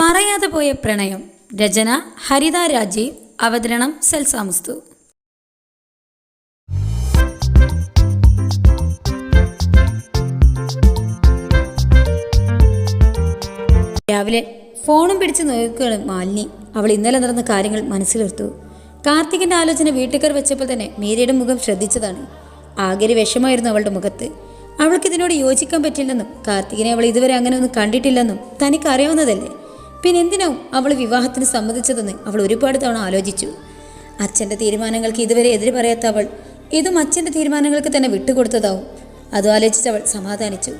പറയാതെ പോയ പ്രണയം. രചന ഹരിത രാജീവ് അവതരണം സെൽസാമുസ്തു രാവിലെ ഫോണും പിടിച്ച് നോക്കുകയാണ് മാലിനി. അവൾ ഇന്നലെ നടന്ന കാര്യങ്ങൾ മനസ്സിലെടുത്തു കാർത്തികിന്റെ ആലോചന വീട്ടുകാർ വെച്ചപ്പോൾ തന്നെ മീരയുടെ മുഖം ശ്രദ്ധിച്ചതാണ്. ആകെ വിഷമായിരുന്നു അവളുടെ മുഖത്ത്. അവൾക്ക് ഇതിനോട് യോജിക്കാൻ പറ്റില്ലെന്നും കാർത്തികിനെ അവൾ ഇതുവരെ അങ്ങനെ ഒന്നും കണ്ടിട്ടില്ലെന്നും തനിക്ക് അറിയാവുന്നതല്ലേ പിന്നെ എന്തിനാവും അവൾ വിവാഹത്തിന് സമ്മതിച്ചതെന്ന് അവൾ ഒരുപാട് തവണ ആലോചിച്ചു. അച്ഛന്റെ തീരുമാനങ്ങൾക്ക് ഇതുവരെ എതിര് പറയാത്ത അവൾ ഇതും അച്ഛന്റെ തീരുമാനങ്ങൾക്ക് തന്നെ വിട്ടുകൊടുത്തതാവും. അതും ആലോചിച്ച് അവൾ സമാധാനിച്ചു.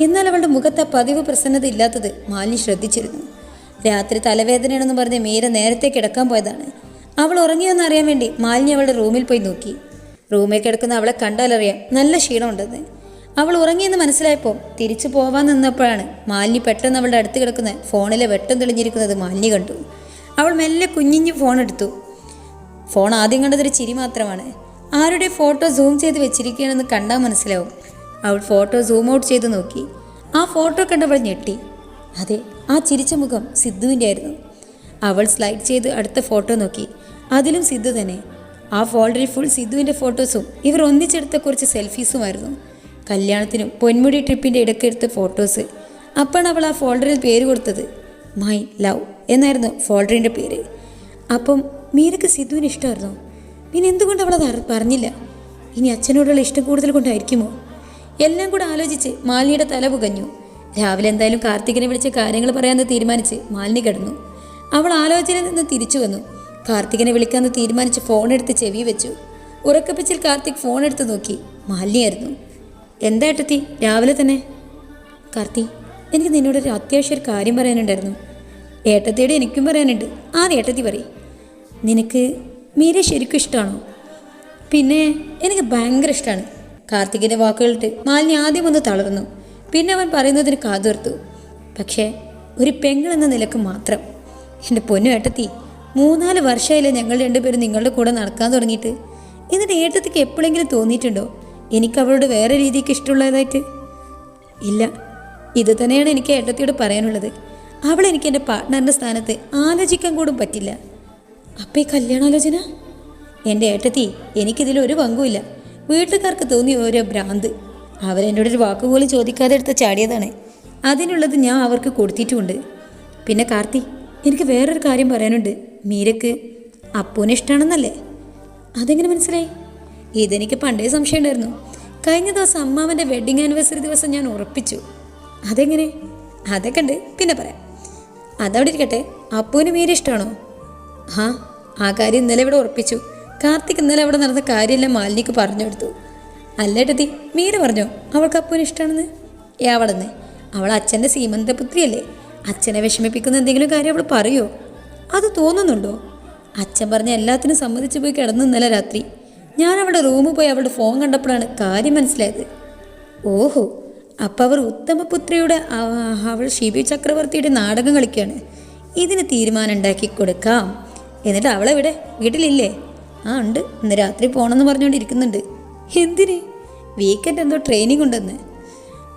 എന്നാൽ അവളുടെ മുഖത്ത് പതിവ് പ്രസന്നത ഇല്ലാത്തത് മാലിനി ശ്രദ്ധിച്ചിരുന്നു. രാത്രി തലവേദനയാണെന്ന് പറഞ്ഞ് മീര നേരത്തെ കിടക്കാൻ പോയതാണ്. അവൾ ഉറങ്ങിയോന്ന് അറിയാൻ വേണ്ടി മാലിനി അവളുടെ റൂമിൽ പോയി നോക്കി. റൂമിൽ കിടക്കുന്ന അവളെ കണ്ടാലറിയാം നല്ല ക്ഷീണമുണ്ടെന്ന്. അവൾ ഉറങ്ങിയെന്ന് മനസ്സിലായപ്പോൾ തിരിച്ചു പോവാൻ നിന്നപ്പോഴാണ് മാലിനി പെട്ടെന്ന് അവളുടെ അടുത്ത് കിടക്കുന്ന ഫോണിലെ വെട്ടം തെളിഞ്ഞിരിക്കുന്നത് മാലിനി കണ്ടു. അവൾ മെല്ലെ കുഞ്ഞിഞ്ഞ് ഫോൺ എടുത്തു. ഫോൺ ആദ്യം കണ്ടതൊരു ചിരി മാത്രമാണ്. ആരുടെ ഫോട്ടോ സൂം ചെയ്ത് വെച്ചിരിക്കുകയാണെന്ന് കണ്ടാൽ മനസ്സിലാവും. അവൾ ഫോട്ടോ സൂം ഔട്ട് ചെയ്ത് നോക്കി. ആ ഫോട്ടോ കണ്ടവൾ ഞെട്ടി. അതെ ആ ചിരിച്ച മുഖം സിദ്ധുവിന്റെ ആയിരുന്നു. അവൾ സ്ലൈഡ് ചെയ്ത് അടുത്ത ഫോട്ടോ നോക്കി. അതിലും സിദ്ധു തന്നെ. ആ ഫോൾഡറിൽ ഫുൾ സിദ്ധുവിന്റെ ഫോട്ടോസും ഇവർ ഒന്നിച്ചെടുത്ത കുറച്ച് സെൽഫീസുമായിരുന്നു. കല്യാണത്തിനും പൊന്മുടി ട്രിപ്പിന്റെ ഇടയ്ക്കെടുത്ത ഫോട്ടോസ്. അപ്പോഴാണ് അവൾ ആ ഫോൾഡറിൽ പേര് കൊടുത്തത്. മൈ ലവ് എന്നായിരുന്നു ഫോൾഡറിന്റെ പേര്. അപ്പം മീരക്ക് സിദ്ധുവിന് ഇഷ്ടമായിരുന്നു പിന്നെ എന്തുകൊണ്ട് അവളത് പറഞ്ഞില്ല? ഇനി അച്ഛനോടുള്ള ഇഷ്ടം കൂടുതൽ കൊണ്ടായിരിക്കുമോ? എല്ലാം കൂടെ ആലോചിച്ച് മാലിനിയുടെ തല പുകഞ്ഞു. രാവിലെ എന്തായാലും കാർത്തികിനെ വിളിച്ച് കാര്യങ്ങൾ പറയാമെന്ന് തീരുമാനിച്ച് മാലിനി കിടന്നു. അവൾ ആലോചനയിൽ നിന്ന് തിരിച്ചു വന്നു. കാർത്തികിനെ വിളിക്കാമെന്ന് തീരുമാനിച്ച് ഫോൺ എടുത്ത് ചെവി വെച്ചു. ഉറക്കപ്പിച്ചിൽ കാർത്തിക് ഫോൺ എടുത്ത് നോക്കി. മാലിനിയായിരുന്നു. എന്താ ഏട്ടത്തി? രാവിലെ തന്നെ. കാർത്തി എനിക്ക് നിന്നോടൊരു അത്യാവശ്യം ഒരു കാര്യം പറയാനുണ്ടായിരുന്നു. ഏട്ടത്തിയുടെ എനിക്കും പറയാനുണ്ട്. ആ ഏട്ടത്തി പറയും. നിനക്ക് മീരെ ശരിക്കും ഇഷ്ടമാണോ പിന്നെ എനിക്ക് ഭയങ്കര ഇഷ്ടമാണ് കാർത്തികിന്റെ വാക്കുകളിട്ട് മാലിനി ആദ്യം ഒന്ന് തളർന്നു. പിന്നെ അവൻ പറയുന്നതിന് കാതോർത്തു പക്ഷേ ഒരു പെങ്ങൾ എന്ന നിലയ്ക്ക് മാത്രം. എന്റെ പൊന്നു ഏട്ടത്തി മൂന്നാൽ വർഷമായില്ലേ ഞങ്ങൾ രണ്ടുപേരും നിങ്ങളുടെ കൂടെ നടക്കാൻ തുടങ്ങിയിട്ട്. എന്നിട്ട് ഏട്ടത്തിക്ക് എപ്പോഴെങ്കിലും തോന്നിയിട്ടുണ്ടോ? എനിക്ക് അവളോട് വേറെ രീതിക്ക് ഇഷ്ടമുള്ളതായിട്ട്? ഇല്ല. ഇത് തന്നെയാണ് എനിക്ക് ഏട്ടത്തിയോട് പറയാനുള്ളത്. അവൾ എനിക്ക് എന്റെ പാർട്ട്ണറിന്റെ സ്ഥാനത്ത് ആലോചിക്കാൻ കൂടും പറ്റില്ല. അപ്പം ഈ കല്യാണാലോചന? എന്റെ ഏട്ടത്തി എനിക്കിതിൽ ഒരു പങ്കുമില്ല. വീട്ടുകാർക്ക് തോന്നിയ ഓരോ ഭ്രാന്ത്. അവരെന്നോട് ഒരു വാക്ക് പോലും ചോദിക്കാതെ എടുത്ത് ചാടിയതാണ്. അതിനുള്ളത് ഞാൻ അവർക്ക് കൊടുത്തിട്ടുമുണ്ട്. പിന്നെ കാർത്തി എനിക്ക് വേറൊരു കാര്യം പറയാനുണ്ട്. മീരക്ക് അപ്പൂനെ ഇഷ്ടമാണെന്നല്ലേ അതെങ്ങനെ മനസ്സിലായി? ഇതെനിക്ക് പണ്ടേ സംശയം ഉണ്ടായിരുന്നു കഴിഞ്ഞ ദിവസം അമ്മാവന്റെ വെഡിങ് ആനിവേഴ്സറി ദിവസം ഞാൻ ഉറപ്പിച്ചു. അതെങ്ങനെ? അതൊക്കെ ഉണ്ട്. പിന്നെ പറയാം. അതവിടെ ഇരിക്കട്ടെ. അപ്പൂന് മീര ഇഷ്ടമാണോ? ആ ആ കാര്യം ഇന്നലെ ഇവിടെ ഉറപ്പിച്ചു. കാർത്തിക് ഇന്നലെ അവിടെ നടന്ന കാര്യമെല്ലാം മാലിനിക്ക് പറഞ്ഞു കൊടുത്തു. അല്ലേട്ടത്തി മീര പറഞ്ഞോ? അവൾക്ക് അപ്പൂന് ഇഷ്ടമാണെന്ന്? എവിടെന്ന് അവൾ അച്ഛന്റെ സീമന്തപുത്രിയല്ലേ അച്ഛനെ വിഷമിപ്പിക്കുന്ന എന്തെങ്കിലും കാര്യം അവൾ പറയുമോ അത് തോന്നുന്നുണ്ടോ? അച്ഛൻ പറഞ്ഞ എല്ലാത്തിനും സമ്മതിച്ചു പോയി കിടന്നു ഇന്നലെ രാത്രി. ഞാൻ അവളുടെ റൂമിൽ പോയി അവളുടെ ഫോൺ കണ്ടപ്പോഴാണ് കാര്യം മനസ്സിലായത്. ഓഹോ അപ്പം അവർ ഉത്തമപുത്രിയുടെ അവൾ ഷിബി ചക്രവർത്തിയുടെ നാടകം കളിക്കുകയാണ് ഇതിന് തീരുമാനം ഉണ്ടാക്കി കൊടുക്കാം. എന്നിട്ട് അവളെവിടെ വീട്ടിലില്ലേ? ആ ഉണ്ട്. ഇന്ന് രാത്രി പോകണമെന്ന് പറഞ്ഞുകൊണ്ടിരിക്കുന്നുണ്ട് എന്തിന്? വീക്കെൻഡ് എന്തോ ട്രെയിനിങ് ഉണ്ടെന്ന്.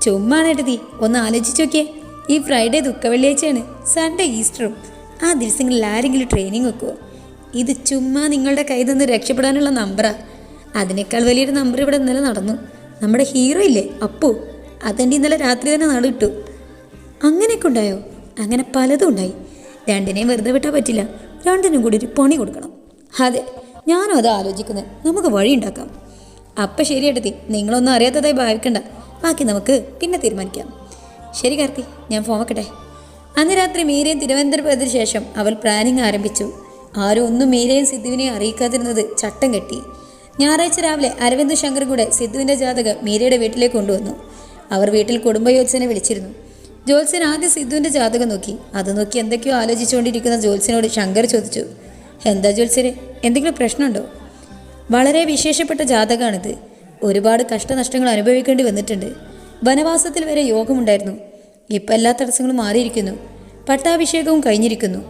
ചുമ്മാണ് ഏട്ടതി ഒന്ന് ആലോചിച്ച് നോക്കിയേ. ഈ ഫ്രൈഡേ ദുഃഖ വെള്ളിയാഴ്ചയാണ് സൺഡേ ഈസ്റ്ററും ആ ദിവസങ്ങളിൽ ആരെങ്കിലും ട്രെയിനിങ് വെക്കുമോ ഇത് ചുമ്മാ നിങ്ങളുടെ കയ്യിൽ നിന്ന് രക്ഷപ്പെടാനുള്ള നമ്പറാ. അതിനേക്കാൾ വലിയൊരു നമ്പർ ഇവിടെ ഇന്നലെ നടന്നു. നമ്മുടെ ഹീറോ ഇല്ലേ? അപ്പു. അതെന്റെ ഇന്നലെ രാത്രി തന്നെ നടുവിട്ടു അങ്ങനെയൊക്കെ ഉണ്ടായോ? അങ്ങനെ പലതും ഉണ്ടായി. രണ്ടിനെയും വെറുതെ വിട്ടാൽ പറ്റില്ല. രണ്ടിനും കൂടി ഒരു പണി കൊടുക്കണം. അതെ ഞാനും അത് ആലോചിക്കുന്നത് നമുക്ക് വഴി ഉണ്ടാക്കാം. അപ്പം ശരി എടുത്തി നിങ്ങളൊന്നും അറിയാത്തതായി ഭാവിക്കണ്ട. ബാക്കി നമുക്ക് പിന്നെ തീരുമാനിക്കാം. ശരി കാർത്തി ഞാൻ ഫോൺ വെക്കട്ടെ? അന്ന് രാത്രി മീരയും തിരുവനന്തപുരത്തിന് ശേഷം അവൾ പ്ലാനിങ് ആരംഭിച്ചു. ആരും ഒന്നും മീരയും സിദ്ധുവിനെയും അറിയിക്കാതിരുന്നത് ചട്ടം കെട്ടി. ഞായറാഴ്ച രാവിലെ അരവിന്ദ് ശങ്കർ കൂടെ സിദ്ധുവിന്റെ ജാതകം മീരയുടെ വീട്ടിലേക്ക് കൊണ്ടുവന്നു. അവർ വീട്ടിൽ കുടുംബയോത്സനെ വിളിച്ചിരുന്നു. ജോത്സ്യൻ ആദ്യം സിദ്ധുവിന്റെ ജാതകം നോക്കി. അത് നോക്കി എന്തൊക്കെയോ ആലോചിച്ചുകൊണ്ടിരിക്കുന്ന ജോത്സ്യനോട് ശങ്കർ ചോദിച്ചു എന്താ ജോത്സ്യരെ എന്തെങ്കിലും പ്രശ്നമുണ്ടോ? വളരെ വിശേഷപ്പെട്ട ജാതകമാണിത്. ഒരുപാട് കഷ്ടനഷ്ടങ്ങൾ അനുഭവിക്കേണ്ടി വന്നിട്ടുണ്ട്. വനവാസത്തിൽ വരെ യോഗമുണ്ടായിരുന്നു. ഇപ്പം എല്ലാ തടസ്സങ്ങളും മാറിയിരിക്കുന്നു. പട്ടാഭിഷേകവും കഴിഞ്ഞിരിക്കുന്നു.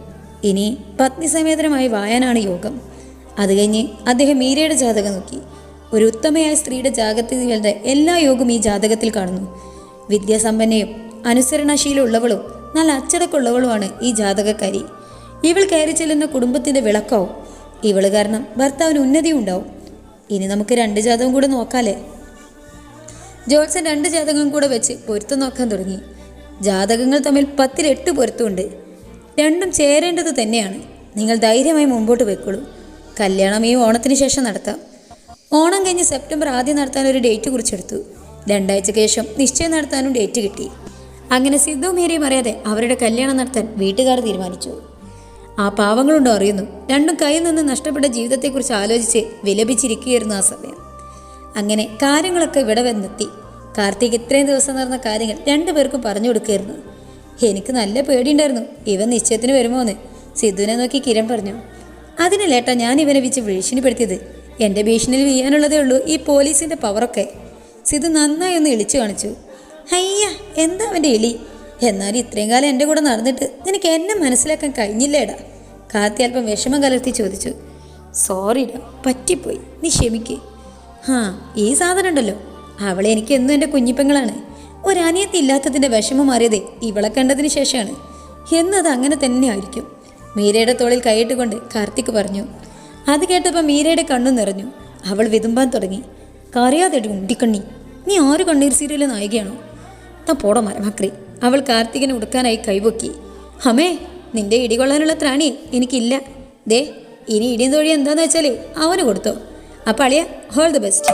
ഇനി പത്നി സമേതരമായി വായാനാണ് യോഗം. അത് കഴിഞ്ഞ് അദ്ദേഹം മീരയുടെ ജാതകം നോക്കി. ഒരു ഉത്തമയായ സ്ത്രീയുടെ ജാതകത്തിന്റെ എല്ലാ യോഗവും ഈ ജാതകത്തിൽ കാണുന്നു. വിദ്യാസമ്പന്നയും അനുസരണശീലമുള്ളവളും നല്ല അച്ചടക്കമുള്ളവളുമാണ് ഈ ജാതകക്കാരി. ഇവൾ കയറി ചെല്ലുന്ന കുടുംബത്തിന്റെ വിളക്കാവും. ഇവൾ കാരണം ഭർത്താവിന് ഉന്നതിയും ഉണ്ടാവും. ഇനി നമുക്ക് രണ്ട് ജാതകം കൂടെ നോക്കാലേ ജോത്സൻ രണ്ട് ജാതകം കൂടെ വെച്ച് പൊരുത്തം നോക്കാൻ തുടങ്ങി. ജാതകങ്ങൾ തമ്മിൽ പത്തിലെട്ട് പൊരുത്തമുണ്ട്. രണ്ടും ചേരേണ്ടത് തന്നെയാണ്. നിങ്ങൾ ധൈര്യമായി മുമ്പോട്ട് പോയിക്കോളൂ കല്യാണം ഈ ഓണത്തിന് ശേഷം നടത്താം. ഓണം കഴിഞ്ഞ് സെപ്റ്റംബർ ആദ്യം നടത്താൻ ഒരു ഡേറ്റ് കുറിച്ചെടുത്തു. രണ്ടാഴ്ചയ്ക്ക് ശേഷം നിശ്ചയം നടത്താനും ഡേറ്റ് കിട്ടി. അങ്ങനെ സിദ്ധു മേരിയും അറിയാതെ അവരുടെ കല്യാണം നടത്താൻ വീട്ടുകാർ തീരുമാനിച്ചു. ആ പാവങ്ങളുണ്ടോ അറിയുന്നു. രണ്ടും കയ്യിൽ നിന്ന് നഷ്ടപ്പെട്ട ജീവിതത്തെക്കുറിച്ച് ആലോചിച്ച് വിലപിച്ചിരിക്കുകയായിരുന്നു ആ സമയം. അങ്ങനെ കാര്യങ്ങളൊക്കെ ഇവിടെ വന്നെത്തി. കാർത്തിക് ഇത്രയും ദിവസം നടന്ന കാര്യങ്ങൾ രണ്ടുപേർക്കും പറഞ്ഞു കൊടുക്കുകയായിരുന്നു. എനിക്ക് നല്ല പേടിയുണ്ടായിരുന്നു. ഇവൻ നിശ്ചയത്തിന് വരുമോന്ന്. സിദ്ധുവിനെ നോക്കി കിരൺ പറഞ്ഞു. അതിനല്ലേട്ടാ ഞാൻ ഇവനെ വെച്ച് ഭീഷണിപ്പെടുത്തിയത്? എന്റെ ഭീഷണിയിൽ വീഴാനുള്ളതേ ഉള്ളൂ ഈ പോലീസിന്റെ പവറൊക്കെ. സിത് നന്നായി ഒന്ന് ഇളിച്ചു കാണിച്ചു. അയ്യ എന്താ അവന്റെ ഇളി? എന്നാലും ഇത്രയും കാലം എന്റെ കൂടെ നടന്നിട്ട് നിനക്ക് എന്നെ മനസ്സിലാക്കാൻ കഴിഞ്ഞില്ലേടാ? കാത്തി അല്പം വിഷമം കലർത്തി ചോദിച്ചു. സോറിടാ പറ്റിപ്പോയി. നീ ക്ഷമിക്ക്. ഹാ ഈ സാധനം ഉണ്ടല്ലോ. അവളെ എനിക്ക് എന്നും എന്റെ കുഞ്ഞിപ്പെങ്ങളാണ്. ഒരനിയത്തി ഇല്ലാത്തതിന്റെ വിഷമം മാറിയതേ ഇവളെ കണ്ടതിന് ശേഷമാണ്. എന്നത് അങ്ങനെ തന്നെ ആയിരിക്കും മീരയുടെ തോളിൽ കൈയിട്ടുകൊണ്ട് കാർത്തിക് പറഞ്ഞു അത് കേട്ടപ്പോൾ മീരയുടെ കണ്ണു നിറഞ്ഞു. അവൾ വിതുമ്പാൻ തുടങ്ങി കറിയാതെ ഉണ്ടിക്കണ്ണി നീ ആര് കണ്ണീർ സീരിയലിലെ നായികയാണോ? താ പോട മരമക്രി. അവൾ കാർത്തികനെ ഉടുക്കാനായി കൈപൊക്കി ഹമേ നിന്റെ ഇടികൊള്ളാനുള്ള ത്രാണി എനിക്കില്ല. ദേ ഇനി ഇടിയും തൊഴി എന്താന്ന് വെച്ചാൽ അവന് കൊടുത്തോ. അപ്പം അളിയ ഹോൾ ദ ബെസ്റ്റ്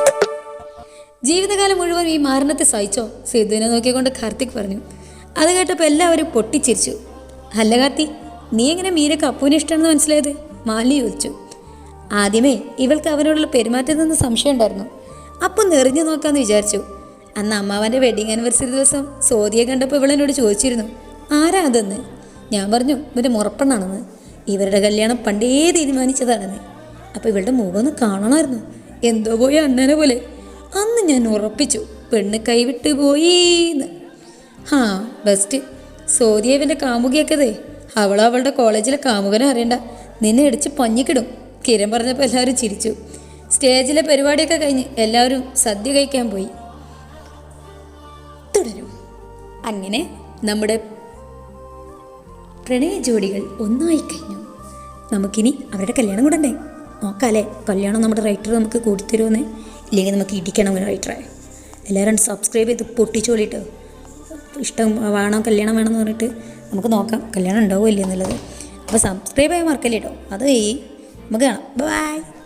ജീവിതകാലം മുഴുവൻ ഈ മാരണത്തെ സഹിച്ചോ? സിദ്ധുവിനെ നോക്കിക്കൊണ്ട് കാർത്തിക് പറഞ്ഞു അത് കേട്ടപ്പോൾ എല്ലാവരും പൊട്ടിച്ചിരിച്ചു. അല്ല കാർത്തി നീ എങ്ങനെ മീരക്ക് അപ്പുവിന് ഇഷ്ടമാണെന്ന് മനസ്സിലായത്? മാലി ചോദിച്ചു. ആദ്യമേ ഇവൾക്ക് അവനോടുള്ള പെരുമാറ്റത്തിൽ നിന്ന് സംശയം ഉണ്ടായിരുന്നു. അപ്പം നിറഞ്ഞു നോക്കാമെന്ന് വിചാരിച്ചു. അന്ന് അമ്മാവന്റെ വെഡിങ് ആനിവേഴ്സറി ദിവസം സോദിയെ കണ്ടപ്പോൾ ഇവളെന്നോട് ചോദിച്ചിരുന്നു ആരാ അതെന്ന്? ഞാൻ പറഞ്ഞു ഇവന്റെ മുറപ്പെണ്ണാണെന്ന്. ഇവരുടെ കല്യാണം പണ്ടേ തീരുമാനിച്ചതാണെന്ന്. അപ്പോൾ ഇവളുടെ മുഖം ഒന്ന് കാണണമായിരുന്നു. എന്തോ പോയി അണ്ണനെ പോലെ. അന്ന് ഞാൻ ഉറപ്പിച്ചു പെണ്ണ് കൈവിട്ട് പോയിന്ന്. ഹാ ബെസ്റ്റ് സോദിയവന്റെ കാമുകിയൊക്കെതേ അവൾ അവളുടെ കോളേജിലെ കാമുകനെ അറിയണ്ട. നിന്നെ ഇടിച്ച് പഞ്ഞിക്കിടും. കിരൺ പറഞ്ഞപ്പോൾ എല്ലാവരും ചിരിച്ചു. സ്റ്റേജിലെ പരിപാടിയൊക്കെ കഴിഞ്ഞ് എല്ലാവരും സദ്യ കഴിക്കാൻ പോയി. തുടരും. അങ്ങനെ നമ്മുടെ പ്രണയ ജോഡികൾ ഒന്നായി കഴിഞ്ഞു. നമുക്കിനി അവരുടെ കല്യാണം കൂടണ്ടേ? നോക്കാല്ലേ കല്യാണം നമ്മുടെ റൈറ്റർ നമുക്ക് കൂട്ടിത്തരുമെന്ന് ഇല്ലെങ്കിൽ നമുക്ക് ഇടിക്കണം ഒരു റൈറ്ററെ എല്ലാവരും സബ്സ്ക്രൈബ് ചെയ്ത് പൊട്ടിച്ചോളിട്ട്. ഇഷ്ടം വേണോ കല്യാണം വേണം എന്ന് പറഞ്ഞിട്ട് നമുക്ക് നോക്കാം കല്യാണം ഉണ്ടാവുമോ ഇല്ലേ എന്നുള്ളത്. അപ്പോൾ സബ്സ്ക്രൈബ് ചെയ്യാൻ മറക്കല്ലേ കേട്ടോ അത് നമുക്ക് കാണാം. ബൈ